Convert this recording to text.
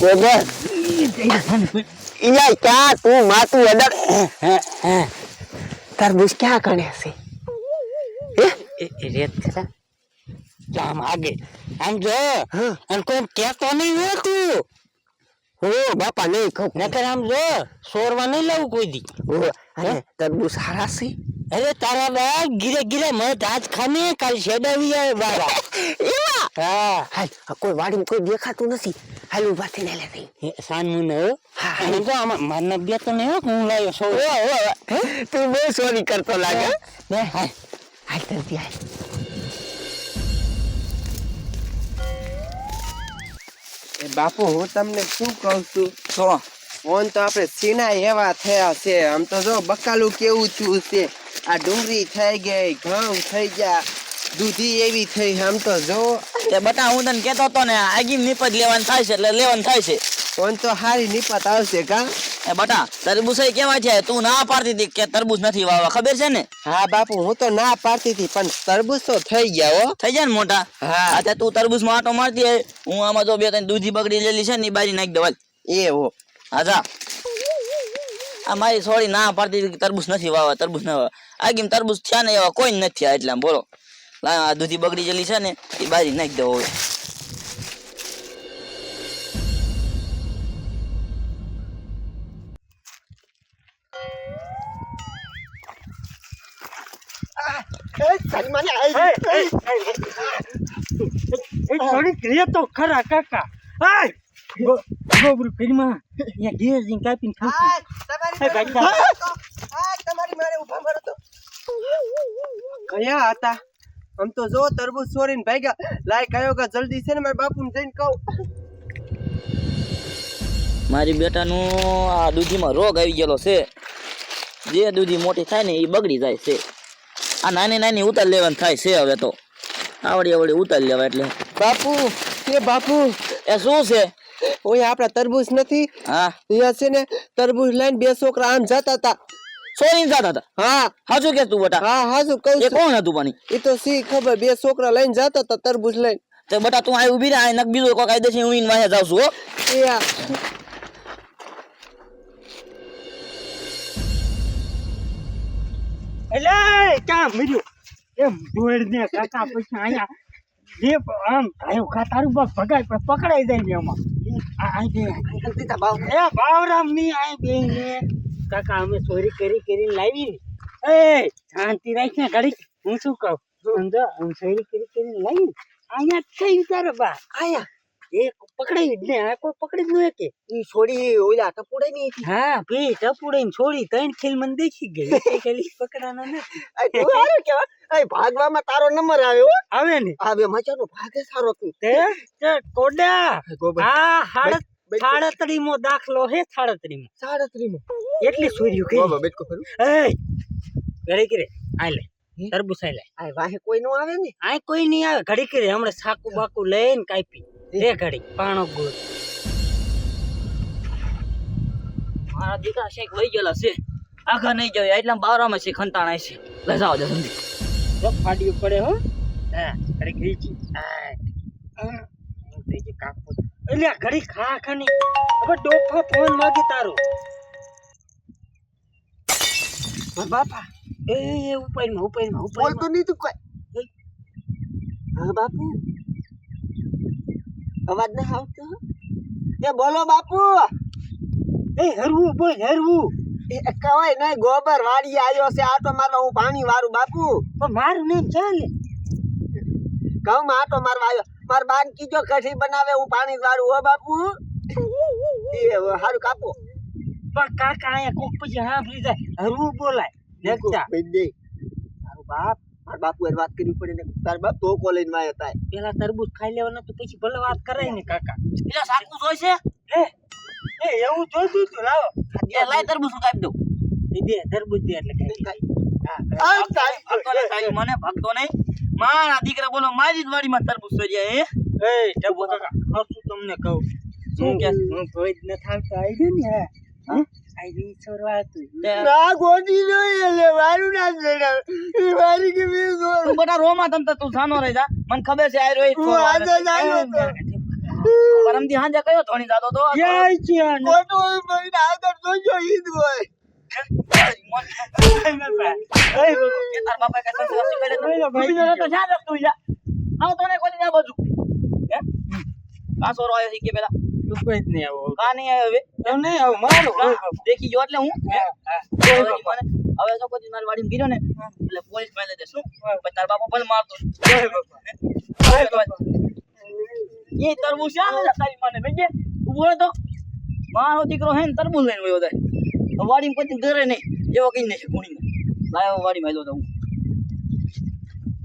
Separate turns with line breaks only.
ગોબર ઇયા ક્યાં તું માતું અડર તરબૂચ ક્યાં કણે છે?
રેત ખરા આમ આગે આમ જો. અને કોઈ કેતો નહીં હો તું.
હો બાપા નહીં કહું.
નકર આમ જો સોરવા નહીં લાવું કોઈ દી.
હો અને તરબૂચ સારા છે?
અરે તારા બા ગીરે ગીરે મને દાંત ખાને કાલ શેડાવી આવે બારા.
એવા?
હા.
હાલ કોઈ વાડી કોઈ દેખાતું નથી. હાલ ઊભા થઈને લે થઈ
હે, સાનમું ને હા. અને જો આમાં મારના બે તો નહીં હો હું લાવ્યો સો
તું બહુ સોરી કરતો લાગે.
બે હાય
હાલ તરતી હાલ.
એ બાપુ હું તમને શું કહું છું? છો ફોન તો આપણે સીના એવા થયા છે. આમ તો જો બકાલું કેવું થયું છે. આ ડુંગળી થઈ ગઈ ઘઉં થઈ ગયા દૂધી એવી થઈ આમ તો જો.
તે બટા હું તને કેતો તો ને આગી નીપજ લેવાનું થાય છે એટલે લેવાનું થાય છે.
કોણ તો હારી નિપત આવશે કા?
એ બટા તરબૂચ કેવા છે? તું ના પાડતી હતી કે તરબૂચ નથી વાવવા ખબર છે ને?
હા બાપુ હું તો ના પાડતી હતી પણ તરબૂચ તો થઈ ગયા હો.
થઈ જાય ને મોટા?
હા.
હા તું તરબૂચમાં આટો મારતી હું આમાં જો બે ત્રણ દૂધી બગડી લેલી છે ને બારી નાખી દઉં
એ હો.
હા જા. આ મારી સોરી ના પાડતી કે તરબૂચ નથી વાવા તરબૂચ ના વાવવા આગી તરબૂચ થયા ને એવા કોઈ નથી થયા એટલે બોલો આ દૂધી બગડી ગયેલી છે ને એ બારી નાખી હવે
તો ખરા કાકા ગોબરું ફેરીમાં. અહીંયા ઘેર જઈને કાપીને ખાશું મારો તો.
કયા હતા? આમ તો જો તરબૂચ છોડીને ભાગ્યા. લાય કયો કે જલ્દી છે ને મારા બાપુને જઈને કહું.
મારી બેટાનું આ દૂધીમાં રોગ આવી ગયેલો છે. જે દૂધી મોટી થાય ને એ બગડી જાય છે. આ નાની નાની ઉતાર લેવાની થાય છે હવે તો. આવડી આવડી ઉતાર લેવા એટલે.
બાપુ એ બાપુ.
એ શું છે?
ઓય આપડા તરબૂચ નથી.
હા.
અહીંયા છે ને તરબૂચ લઈને બે છોકરા આમ જતા હતા.
સોરી જતા હતા?
હા.
હાજુ કે તું બટા?
હા હાજુ કહું
એ કોણ હતું પાણી?
એ તો સી ખબર બે છોકરા લઈને જતા હતા તરબૂચ લઈને.
તો બટા તું આ ઊભી રહે આ નક બીજો કોઈ કાયદે છે હું ઈને વાહે જાઉં છું હો.
એ આ
એટલે ક્યાં મર્યું? એમ દોડ ને કાકા પછી અહીંયા જે આમ આયો ખા તારું બસ ભગાય પણ પકડાઈ જાય ને એમાં. આ આ બે એ બાવરામની કાકા અમે ચોરી કરી કરીને લાવી ને એ શાંતિ રાખ ને ઘડી હું શું કહું સમજો ચોરી કરી કરીને લાવી અહીંયા થઈ તારો બા
આયા.
એ પકડાઈ જ ને આ કોઈ પકડી જ ન કે
ઈ છોડી ઓલા ટપુડે ની
હા ભઈ ટપુડે ને છોડી ત્રણ ખેલ મને દેખી ગઈ. એ પકડાના નથી
તું હારું કેવા આ ભાગવામાં તારો નંબર હો.
આવે ને?
આ મજાનો ભાગે સારો તું.
તે? તે કોડા આ દાખલો હે થાળતરીમો.
સાડત્રીમો
એટલી સોર્યું કે
ગોબર બેટકો ખરું
એય ઘડી કરે આ આઈ લે
આ વાહે કોઈ નો આવે ને?
આ કોઈ નહીં આવે. ઘડી કરે હમણાં સાકુ બાકુ લઈને કાપી રે ઘડી. પાણો ગોળ.
મારા દીકરા શેખ વહી ગયેલા છે. આખા નહીં જોઈએ એટલા બાવરામાં છે ખંતાણા છે. લઈ દે સમજી
જો ફાડી પડે હો. હા ઘડી રીચી હા. કાપવું. એટલે ઘડી ખા ખાની હવે ડોફા ફોન માગે તારો.
બાપા.
એ એ ઉપાયમાં ઉપાયમાં
બોલતો નહીં તું કઈ. હા બાપુ. અવાજ ના આવતો? એ બોલો બાપુ.
એ હરવું બોલ હરવું.
એ કવાય નહીં ગોબર વાડી આવ્યો છે. આટો મારવા હું પાણી વાળું બાપુ.
પણ મારું નામ ચાલે.
કહું માં આટો મારવા આવ્યો માર બાન કીજો કઠી બનાવે હું પાણી વાળું. હો બાપુ. એ હારું કાપો.
પણ કાકા અહીંયા કોક પછી સાંભળી જાય. હરવું બોલાય.
તારું બાપ મારા બાપુ એ વાત કરવી પડે ને તાર બાપ તો કોલેજમાં હતા
પેલા તરબૂચ ખાઈ લેવાના તો પછી ભલે વાત કરાય ને કાકા
પેલા સાકુ જોઈશે
એ એ એવું જોઈતું તું લાવો
એ લાય તરબૂચ હું કાપી દઉં
દે તરબૂચ દે એટલે ખાઈ
મને ભગતો નહીં મારા દીકરા બોલો મારી જ વાડીમાં તરબૂચ સોર્યા એ
એ ટબો કાકા શું તમને કહું
શું કે?
હું ભોજ ન થાવતો આવી ગયો ને હા આઈ રી છોરવા હતું
તે-
ના ગોડી જોઈએ એટલે મારું ના જણાવ એ મારી કે મે
તું બટા રોમાં તમ તું સાનો રહી જા. મને ખબર છે આ રોઈ
હું આ જ આવ્યો તો.
પરમથી હાંજે કયો ધોણી જાતો તો?
જય
ખોટું હોય ભાઈ આગળ જોજો ઈ જ હોય.
કે તાર બાપા કે તો? જ્યાં રસ્તો જા આવ તો ને કોઈ ના બાજુ. કા સોરો આયો છે કે પેલા.
કોઈ જ નહીં આવો.
કા નહીં આવ્યો હવે?
એમ નહીં આવું મારો?
દેખી ગયો એટલે હું? હવે તો કોઈ મારી વાડી ગીરો ને એટલે પોલીસમાં લઈ પછી તાર બાપા ભલે મારતો. એ તરબૂચ છે ને તારી મને. બેજે ઊભો તો મારો દીકરો હે ને તરબૂચ લઈને વયો જાય. વાડી કોઈ ઘરે નહીં. એવો કઈ નહીં ગુણી લાયો વાડીમાં આવ્યો તો હું.